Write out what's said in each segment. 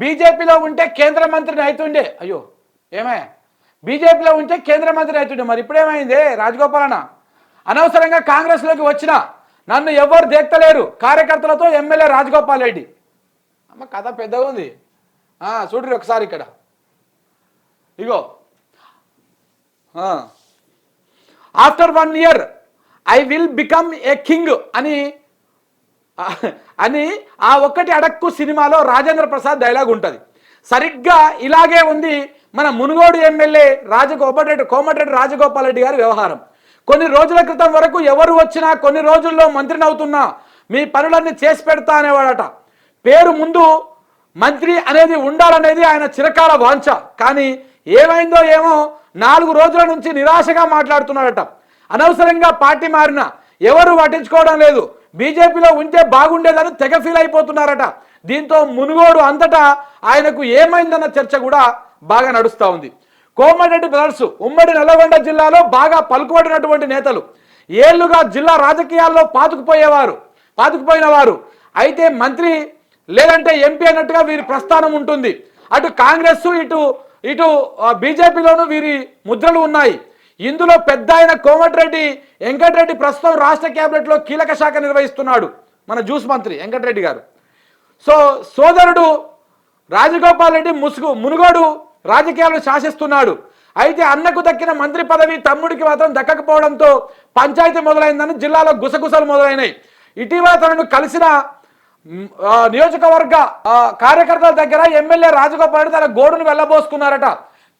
బీజేపీలో ఉంటే కేంద్ర మంత్రిని అవుతుండే అయ్యో ఏమయ్యా బీజేపీలో ఉంటే కేంద్ర మంత్రి అవుతుండే మరి ఇప్పుడేమైంది? రాజగోపాలన్న అనవసరంగా కాంగ్రెస్లోకి వచ్చిన నన్ను ఎవరు దేక్తలేరు. కార్యకర్తలతో ఎమ్మెల్యే రాజగోపాల్ రెడ్డి. అమ్మ కథ పెద్దగా ఉంది. చూడండి ఒకసారి ఇక్కడ. ఇగో. After one year I will become a king అని అని ఆ ఒక్కటి అడక్కు సినిమాలో రాజేంద్ర ప్రసాద్ డైలాగ్ ఉంటుంది. సరిగ్గా ఇలాగే ఉంది మన మునుగోడు ఎమ్మెల్యే రాజగోపరెడ్డి కోమటిరెడ్డి రాజగోపాల్ రెడ్డి గారి వ్యవహారం. కొన్ని రోజుల క్రితం వరకు ఎవరు వచ్చినా కొన్ని రోజుల్లో మంత్రిని అవుతున్నా మీ పనులన్నీ చేసి పెడతా అనేవాడట. పేరు ముందు మంత్రి అనేది ఉండాలనేది ఆయన చిరకాల వాంఛ. కానీ ఏమైందో ఏమో నాలుగు రోజుల నుంచి నిరాశగా మాట్లాడుతున్నాడట. అనవసరంగా పార్టీ మారిన ఎవరు పట్టించుకోవడం లేదు. బీజేపీలో ఉంటే బాగుండేదని తెగ ఫీల్ అయిపోతున్నారట. దీంతో మునుగోడు అంతటా ఆయనకు ఏమైందన్న చర్చ కూడా బాగా నడుస్తూ ఉంది. కోమటిరెడ్డి బ్రదర్స్ ఉమ్మడి నల్లగొండ జిల్లాలో బాగా పలుకుబడినటువంటి నేతలు. ఏళ్ళుగా జిల్లా రాజకీయాల్లో పాతుకుపోయేవారు పాతుకుపోయిన వారు అయితే మంత్రి లేదంటే ఎంపీ అన్నట్టుగా వీరి ప్రస్థానం ఉంటుంది. అటు కాంగ్రెస్ ఇటు ఇటు బీజేపీలోనూ వీరి ముద్రలు ఉన్నాయి. ఇందులో పెద్ద ఆయన కోమటిరెడ్డి వెంకటరెడ్డి ప్రస్తుతం రాష్ట్ర కేబినెట్లో కీలక శాఖ నిర్వహిస్తున్నాడు మన జ్యూస్ మంత్రి వెంకటరెడ్డి గారు. సో సోదరుడు రాజగోపాల్ రెడ్డి ముసుగు మునుగోడు రాజకీయాలను శాసిస్తున్నాడు. అయితే అన్నకు దక్కిన మంత్రి పదవి తమ్ముడికి మాత్రం దక్కకపోవడంతో పంచాయతీ మొదలైందని జిల్లాలో గుసగుసలు మొదలైనాయి. ఇటీవల తనను కలిసిన నియోజకవర్గ కార్యకర్తల దగ్గర ఎమ్మెల్యే రాజగోపాల్ రెడ్డి తన గోడును వెళ్ళబోసుకున్నారట.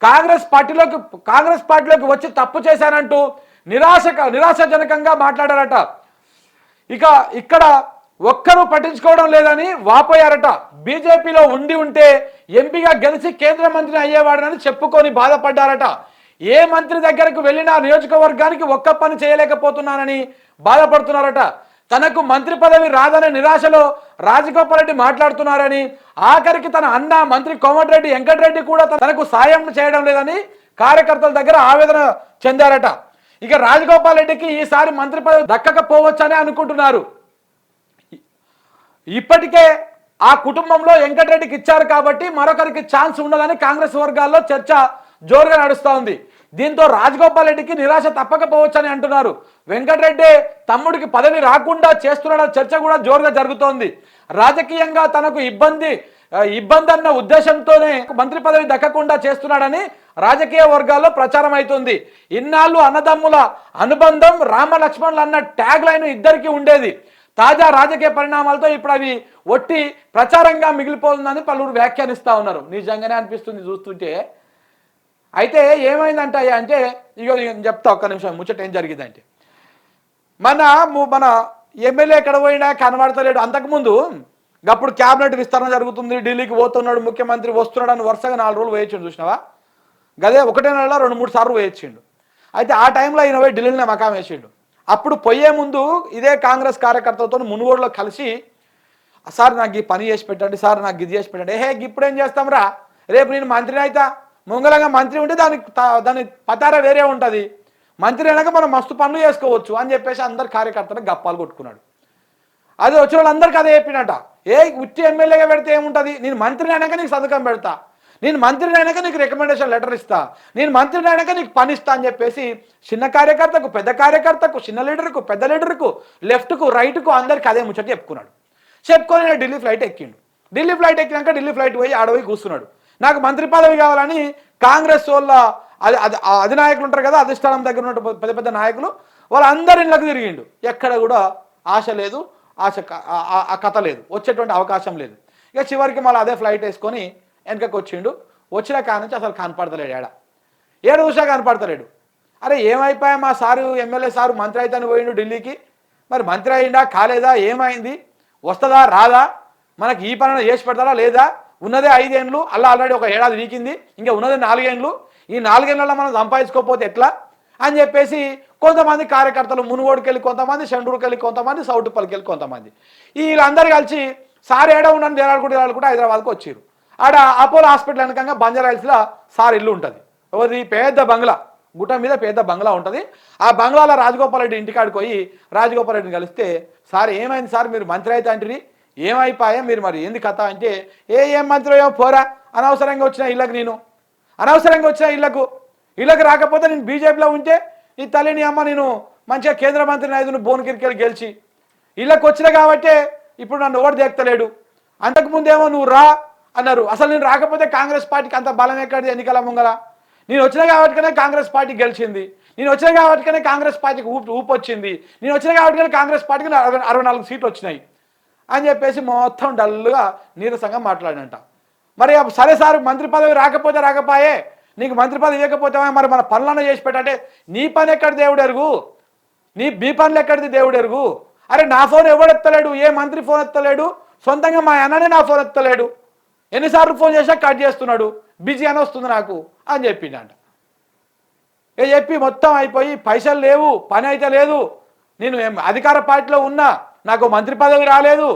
కాంగ్రెస్ పార్టీలోకి కాంగ్రెస్ పార్టీలోకి వచ్చి తప్పు చేశానంటూ నిరాశ నిరాశజనకంగా మాట్లాడారట. ఇక ఇక్కడ ఒక్కరూ పట్టించుకోవడం లేదని వాపోయారట. బీజేపీలో ఉండి ఉంటే ఎంపీగా గెలిచి కేంద్ర మంత్రిని అయ్యేవాడనని చెప్పుకొని బాధపడ్డారట. ఏ మంత్రి దగ్గరకు వెళ్ళినా నియోజకవర్గానికి ఒక్క పని చేయలేకపోతున్నానని బాధపడుతున్నారట. తనకు మంత్రి పదవి రాదనే నిరాశలో రాజగోపాల్రెడ్డి మాట్లాడుతున్నారని ఆఖరికి తన అన్న మంత్రి కోమటిరెడ్డి వెంకటరెడ్డి కూడా తనకు సాయం చేయడం లేదని కార్యకర్తల దగ్గర ఆవేదన చెందారట. ఇక రాజగోపాల్ రెడ్డికి ఈసారి మంత్రి పదవి దక్కకపోవచ్చని అనుకుంటున్నారు. ఇప్పటికే ఆ కుటుంబంలో వెంకటరెడ్డికి ఇచ్చారు కాబట్టి మరొకరికి ఛాన్స్ ఉండదని కాంగ్రెస్ వర్గాల్లో చర్చ జోరుగా నడుస్తూ ఉంది. దీంతో రాజగోపాల్ రెడ్డికి నిరాశ తప్పకపోవచ్చని అంటున్నారు. వెంకటరెడ్డి తమ్ముడికి పదవి రాకుండా చేస్తున్న చర్చ కూడా జోరుగా జరుగుతోంది. రాజకీయంగా తనకు ఇబ్బంది ఇబ్బంది అన్న ఉద్దేశంతోనే మంత్రి పదవి దక్కకుండా చేస్తున్నాడని రాజకీయ వర్గాల్లో ప్రచారం అవుతుంది. ఇన్నాళ్ళు అన్నదమ్ముల అనుబంధం రామ లక్ష్మణులు అన్న ట్యాగ్ లైన్ ఇద్దరికి ఉండేది. తాజా రాజకీయ పరిణామాలతో ఇప్పుడు అవి ఒట్టి ప్రచారంగా మిగిలిపోతుందని పలువురు వ్యాఖ్యానిస్తా ఉన్నారు. నిజంగానే అనిపిస్తుంది చూస్తుంటే అయితే ఏమైందంట అంటే ఇగో నేను చెప్తా ఒక్క నిమిషం ముచ్చట ఏం జరిగిందంటే మన ము- మన ఎమ్మెల్యే ఎక్కడ పోయినా కనబడతలేడు. అంతకుముందు అప్పుడు క్యాబినెట్ విస్తరణ జరుగుతుంది ఢిల్లీకి పోతున్నాడు ముఖ్యమంత్రి వస్తున్నాడు అని వరుసగా నాలుగు రోజులు వేయించిండు చూసినావా? గదే ఒకటే నెలలో రెండు మూడు సార్లు వేయించిండు అయితే ఆ టైంలో ఈయన పోయి ఢిల్లీలోనే మకాం వేసిండు. అప్పుడు పోయే ముందు ఇదే కాంగ్రెస్ కార్యకర్తలతో మునుగోడులో కలిసి సార్ నాకు ఈ పని చేసి పెట్టండి సార్ నాకు ఇది చేసి పెట్టండి. హే ఇప్పుడు ఏం చేస్తాం రా? రేపు నేను మంత్రిని అవుతా ముంగలంగా మంత్రి ఉంటే దానికి త- దాని పతారా వేరే ఉంటుంది. మంత్రి అయినాక మనం మస్తు పనులు చేసుకోవచ్చు అని చెప్పేసి అందరు కార్యకర్తలకు గప్పాలు కొట్టుకున్నాడు. అదే వచ్చిన వాళ్ళందరికీ అదే చెప్పినట. ఏ ఉట్టి ఎమ్మెల్యేగా పెడితే ఏముంటుంది? నేను మంత్రిని అయినాక నీకు సంతకం పెడతా. నేను మంత్రిని అయినాక నీకు రికమెండేషన్ లెటర్ ఇస్తా. నేను మంత్రిని అయినాక నీకు పని ఇస్తా అని చెప్పేసి చిన్న కార్యకర్తకు పెద్ద కార్యకర్తకు చిన్న లీడర్కు పెద్ద లీడర్కు లెఫ్ట్కు రైట్కు అందరికీ అదే ముచ్చట చెప్పుకున్నాడు. చెప్పుకొని నేను ఢిల్లీ ఫ్లైట్ ఎక్కిండు. ఢిల్లీ ఫ్లైట్ ఎక్కినాక ఢిల్లీ ఫ్లైట్ పోయి ఆడపోయి కూర్చున్నాడు. నాకు మంత్రి పదవి కావాలని కాంగ్రెస్ వాళ్ళ అది అది అధినాయకులు ఉంటారు కదా అధిష్టానం దగ్గర ఉన్న పెద్ద పెద్ద నాయకులు వాళ్ళందరి ఇళ్ళకి తిరిగిండు. ఎక్కడ కూడా ఆశ లేదు ఆశ ఆ- కథ లేదు. వచ్చేటువంటి అవకాశం లేదు. ఇక చివరికి మళ్ళీ అదే ఫ్లైట్ వేసుకొని వెనకకి వచ్చిండు. వచ్చిన కాడ నుంచి అసలు కనపడతలేడు ఏడ. ఏడు చూసా కనపడతలేడు. అరే ఏమైపోయా మా సారు ఎమ్మెల్యే సారు మంత్రి అయితే పోయిండు ఢిల్లీకి. మరి మంత్రి అయిందా కాలేదా ఏమైంది? వస్తుందా రాదా? మనకి ఈ పనులు చేసి పెడతారా లేదా? ఉన్నదే ఐదేండ్లు అలా ఆల్రెడీ ఒక ఏడాది వీకింది ఇంకా ఉన్నదే నాలుగేండ్లు. ఈ నాలుగేళ్ళలో మనం సంపాదించుకోకపోతే ఎట్లా? అని చెప్పేసి కొంతమంది కార్యకర్తలు మునుగోడుకెళ్ళి కొంతమంది షండూరుకి వెళ్ళి కొంతమంది సౌటుపల్లికి వెళ్ళి కొంతమంది. వీళ్ళందరూ కలిసి సార్ ఏడా ఉండని దేరాడుకుంటే కూడా హైదరాబాద్కి వచ్చారు ఆడ అపోలో హాస్పిటల్ వెనకంగా బంజారాయిల్స్లో సార్ ఇల్లు ఉంటుంది. ఎవరిది? పెద్ద బంగ్లా. గుట్ట మీద పెద్ద బంగ్లా ఉంటుంది. ఆ బంగ్లాలో రాజగోపాల్ రెడ్డి ఇంటికాడికి పోయి రాజగోపాల్ రెడ్డిని కలిస్తే సార్ ఏమైంది సార్? మీరు మంత్రి అయితే అంటారు ఏమైపోయా మీరు మరి? ఏంది కథ అంటే ఏ ఏం మంత్రి ఏమో పోరా అనవసరంగా వచ్చిన ఇళ్ళకు నేను. అనవసరంగా వచ్చిన ఇళ్ళకు. ఇళ్ళకు రాకపోతే నేను బీజేపీలో ఉంటే ఈ తల్లిని అమ్మ నేను మంచిగా కేంద్ర మంత్రిని బోన్ భువనగిరికి గెలిచి. ఇళ్ళకు వచ్చిన కాబట్టే ఇప్పుడు నన్ను ఓటు దేక్తలేడు? అంతకుముందేమో నువ్వు రా అన్నారు. అసలు నేను రాకపోతే కాంగ్రెస్ పార్టీకి అంత బలం ఎక్కడిది ఎన్నికల ముంగల? నేను వచ్చిన కాబట్టికనే కాంగ్రెస్ పార్టీ గెలిచింది. నేను వచ్చిన కాబట్టికనే కాంగ్రెస్ పార్టీకి ఊపు ఊపొచ్చింది. నేను వచ్చిన కాబట్టికనే కాంగ్రెస్ పార్టీకి అరవై నాలుగు సీట్లు వచ్చినాయి. అని చెప్పేసి మొత్తం డల్గా నీరసంగా మాట్లాడినంట. మరి సరే సార్ మంత్రి పదవి రాకపోతే రాకపోయే నీకు మంత్రి పదవి ఇవ్వకపోతే మరి మన పనులన్న చేసి పెట్టంటే నీ పని ఎక్కడ దేవుడు ఎరుగు? నీ బీ పనులు ఎక్కడిది దేవుడు ఎరుగు? అరే నా ఫోన్ ఎవడు ఎత్తలేడు? ఏ మంత్రి ఫోన్ ఎత్తలేడు? సొంతంగా మా అన్ననే నా ఫోన్ ఎత్తలేడు. ఎన్నిసార్లు ఫోన్ చేసినా కట్ చేస్తున్నాడు. బిజీ అని వస్తుంది నాకు అని చెప్పిండంట. ఏ చెప్పి మొత్తం అయిపోయి పైసలు లేవు పని అయితే లేదు. నేను అధికార పార్టీలో ఉన్నా నాకు మంత్రి పదవి రాలేదు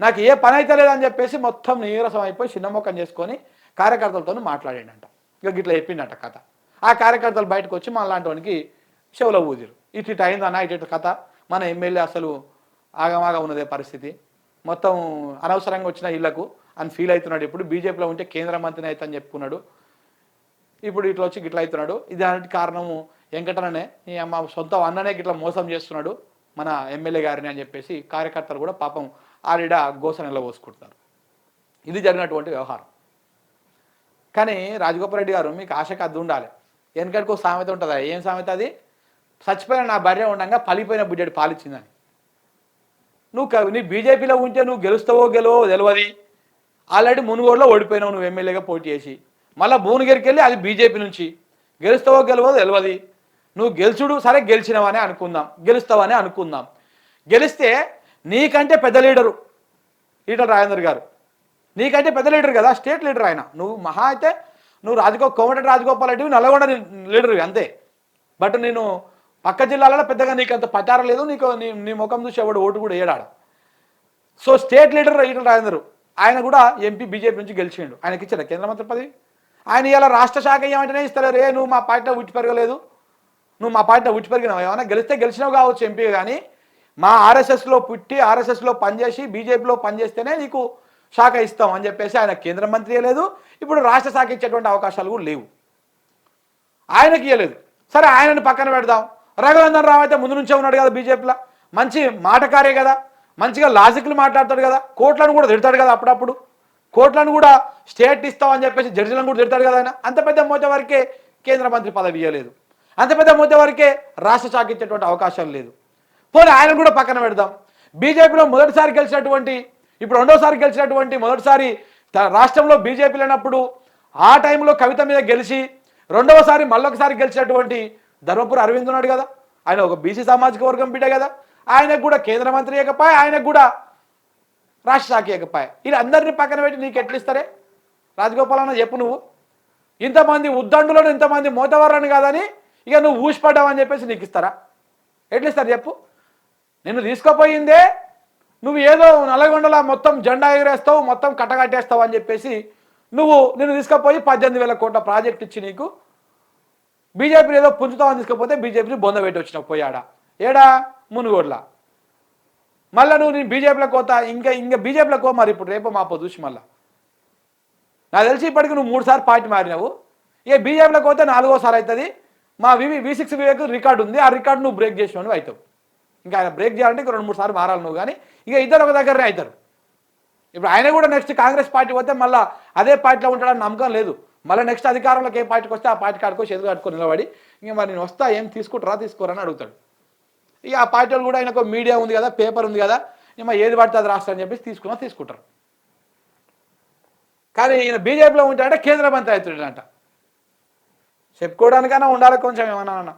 నాకు ఏ పని అయితే లేదని చెప్పేసి మొత్తం నీరసం అయిపోయి చిన్నమొక్కం చేసుకొని కార్యకర్తలతో మాట్లాడిండంట. ఇక గిట్లా చెప్పిండట కథ. ఆ కార్యకర్తలు బయటకు వచ్చి మన లాంటి వానికి చెవులో ఊదిరు. ఇటు ఇటు అయిందన్న ఇటు ఇటు కథ? మన ఎమ్మెల్యే అసలు ఆగమాగా ఉన్నదే పరిస్థితి. మొత్తం అనవసరంగా వచ్చిన ఇళ్ళకు అని ఫీల్ అవుతున్నాడు ఇప్పుడు. బీజేపీలో ఉంటే కేంద్ర మంత్రిని అయితే అని చెప్పుకున్నాడు. ఇప్పుడు ఇట్లా వచ్చి గిట్లా అవుతున్నాడు. ఇది దానికి కారణము వెంకటననే ఈ మా సొంత అన్ననే గిట్లా మోసం చేస్తున్నాడు. మన ఎమ్మెల్యే గారిని అని చెప్పేసి కార్యకర్తలు కూడా పాపం ఆవిడ గోస నిలబోసుకుంటున్నారు ఇది జరిగినటువంటి వ్యవహారం. కానీ రాజగోపాల్ రెడ్డి గారు మీకు ఆశకు అద్దు ఉండాలి. వెనకడికి ఒక సామెత ఉంటుందా? ఏం సామెత అది? చచ్చిపోయిన నా భార్య ఉండగా పలిపోయిన బిడ్డడు పాలిచ్చిందని. నువ్వు నీ బీజేపీలో ఉంటే నువ్వు గెలుస్తావో గెలవో తెలియదు ఆల్రెడీ మునుగోడులో ఓడిపోయినావు నువ్వు ఎమ్మెల్యేగా పోటీ చేసి. మళ్ళీ భువనగిరికి వెళ్ళి అది బీజేపీ నుంచి. గెలుస్తావో గెలవో తెలియదు నువ్వు గెలుచుడు సరే గెలిచినవనే అనుకుందాం గెలుస్తావని అనుకుందాం. గెలిస్తే నీకంటే పెద్ద లీడరు ఈటల రాజేందర్ గారు. నీకంటే పెద్ద లీడర్ కదా స్టేట్ లీడర్ ఆయన. నువ్వు మహా అయితే నువ్వు రాజగో కోమటి రాజగోపాల్ రెడ్డి నల్గొండ లీడరు అంతే. బట్ నేను పక్క జిల్లాలలో పెద్దగా నీకు అంత పచారం లేదు నీకు నీ నీ ముఖం చూసి ఎవడు ఓటు కూడా ఏడాడు so state leader Etela Rajender. ఆయన కూడా ఎంపీ బీజేపీ నుంచి గెలిచిండు. ఆయనకి ఇచ్చారు కేంద్ర మంత్రి పదవి? ఆయన ఇలా రాష్ట్ర శాఖ ఏమంటేనే ఇస్తారు రే నువ్వు మా పార్టీలో ఉట్టి పెరగలేదు. నువ్వు మా పార్టీలో ఉట్టి పెరిగినావు ఏమైనా గెలిస్తే గెలిచినావు కావచ్చు ఎంపీ కానీ మా ఆర్ఎస్ఎస్లో పుట్టి ఆర్ఎస్ఎస్లో పనిచేసి బీజేపీలో పనిచేస్తేనే నీకు శాఖ ఇస్తాం అని చెప్పేసి ఆయన కేంద్ర మంత్రి లేదు. ఇప్పుడు రాష్ట్ర శాఖ ఇచ్చేటువంటి అవకాశాలు కూడా లేవు. ఆయనకి ఇవ్వలేదు సరే ఆయనని పక్కన పెడదాం. రఘునందన్ రావు అయితే ముందు నుంచే ఉన్నాడు కదా బీజేపీలో. మంచి మాటకారే కదా. మంచిగా లాజిక్లు మాట్లాడతాడు కదా. కోట్లను కూడా తిడతాడు కదా అప్పుడప్పుడు. కోట్లను కూడా స్టేట్ ఇస్తామని చెప్పేసి జడ్జిలను కూడా తిడతాడు కదా ఆయన. అంత పెద్ద మోత వరకే కేంద్ర మంత్రి పదవి ఇవ్వలేదు అంత పెద్ద ముద్ద వరకే రాష్ట్ర శాఖ ఇచ్చేటువంటి అవకాశాలు లేదు. పోనీ ఆయన కూడా పక్కన పెడదాం. బీజేపీలో మొదటిసారి గెలిచినటువంటి ఇప్పుడు రెండోసారి గెలిచినటువంటి మొదటిసారి రాష్ట్రంలో బీజేపీ లేనప్పుడు ఆ టైంలో కవిత మీద గెలిచి రెండవసారి మళ్ళొకసారి గెలిచినటువంటి ధర్మపురి అరవింద్ ఉన్నాడు కదా. ఆయన ఒక బీసీ సామాజిక వర్గం బిడ్డ కదా. ఆయనకు కూడా కేంద్ర మంత్రి ఇవ్వకపోయి ఆయనకు కూడా రాష్ట్ర శాఖ ఇవ్వకపోయి వీళ్ళందరినీ పక్కన పెట్టి నీకు ఎట్లిస్తారే? రాజగోపాల్ అన్న చెప్పు నువ్వు. ఇంతమంది ఉద్దండులను ఇంతమంది మోతవర్రని కాదని ఇక నువ్వు ఊసిపడ్డావని చెప్పేసి నీకు ఇస్తారా? ఎట్లా ఇస్తారు చెప్పు? నిన్ను తీసుకుపోయిందే నువ్వు ఏదో నల్లగొండల మొత్తం జెండా ఎగిరేస్తావు మొత్తం కట్టకట్టేస్తావు అని చెప్పేసి నువ్వు నిన్ను తీసుకుపోయి పద్దెనిమిది వేల కోట్ల ప్రాజెక్ట్ ఇచ్చి నీకు బీజేపీని ఏదో పుంజుతామని తీసుకపోతే బీజేపీని బొంద పెట్టి వచ్చినావు పోయాడా? ఏడా? మునుగోడ్ల. మళ్ళీ నువ్వు నేను బీజేపీలో కోత ఇంకా ఇంకా బీజేపీలో కో మరి ఇప్పుడు రేపు మాపో చూసి మళ్ళా. నాకు తెలిసి ఇప్పటికి నువ్వు మూడు సార్లు పార్టీ మారినావు. ఇక బీజేపీలో పోతే నాలుగోసారి అవుతుంది. మా వివి వి సిక్స్ వివేక్ రికార్డు ఉంది. ఆ రికార్డు నువ్వు బ్రేక్ చేసినవి అవుతావు. ఇంకా ఆయన బ్రేక్ చేయాలంటే ఇంకా రెండు మూడు సార్లు మారాలి నువ్వు కానీ ఇక ఇద్దరు ఒక దగ్గరనే అవుతారు. ఇప్పుడు ఆయన కూడా నెక్స్ట్ కాంగ్రెస్ పార్టీ పోతే మళ్ళీ అదే పార్టీలో ఉంటాడని నమ్మకం లేదు. మళ్ళీ నెక్స్ట్ అధికారంలోకి ఏ పార్టీకి వస్తే ఆ పార్టీ కాడుకో చేతులు కట్టుకొని నిలబడి ఇంకా మరి నేను వస్తా ఏం తీసుకుంటారా తీసుకోరని అడుగుతాడు. ఇక ఆ పార్టీలు కూడా ఆయనకు మీడియా ఉంది కదా పేపర్ ఉంది కదా ఇక ఏది పడితే అది రాస్తా అని చెప్పేసి తీసుకున్నా తీసుకుంటారు. కానీ ఈయన బీజేపీలో ఉంటాడంటే కేంద్ర మంత్రి అవుతాడంట. చెప్పుకోవడానికైనా ఉండాలి కొంచెం ఏమన్నా అన్న.